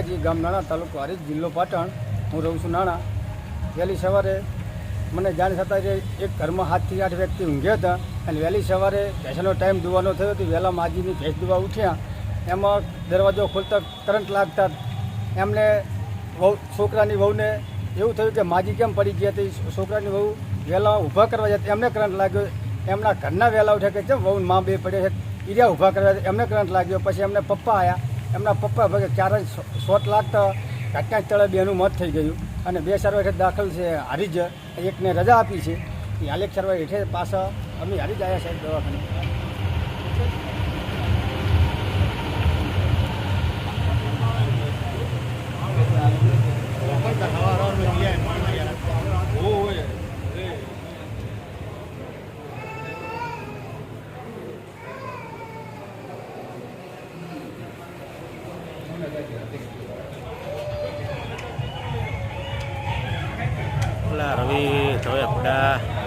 જી ગામ નાણા તાલુકો હારીજ જિલ્લો પાટણ. હું રહું છું નાણા. વહેલી સવારે મને જાણ થતાં જે એક ઘરમાં સાતથી આઠ વ્યક્તિ ઊંઘ્યા હતા અને વહેલી સવારે ભેંસનો ટાઈમ દુવાનો થયો હતો. વહેલા માજીની ભેંસ દુવા ઉઠ્યા. એમાં દરવાજો ખોલતા કરંટ લાગતા એમને વહુ, છોકરાની વહુને એવું થયું કે માજી કેમ પડી ગઈ હતી છોકરાની વહુ વહેલા ઊભા કરવા જતા એમને કરંટ લાગ્યો. એમના ઘરના વહેલા ઉઠ્યા કે જેમ વહુ મા બે પડ્યા છે. ઈર્યા ઊભા કરવા એમને કરંટ લાગ્યો. પછી એમને પપ્પા આવ્યા એમના પપ્પા ભાગે જ શોટ લાગતા ઘટના સ્થળે બેનું મોત થઈ ગયું. અને બે સારવાર હેઠળ દાખલ છે હારીજ. એકને રજા આપી છે. એ આલેખ સર્વે હેઠળ પાછા અમે જ આવ્યા સાહેબ દવાખાને. પેલા રવિ ધોળે પડા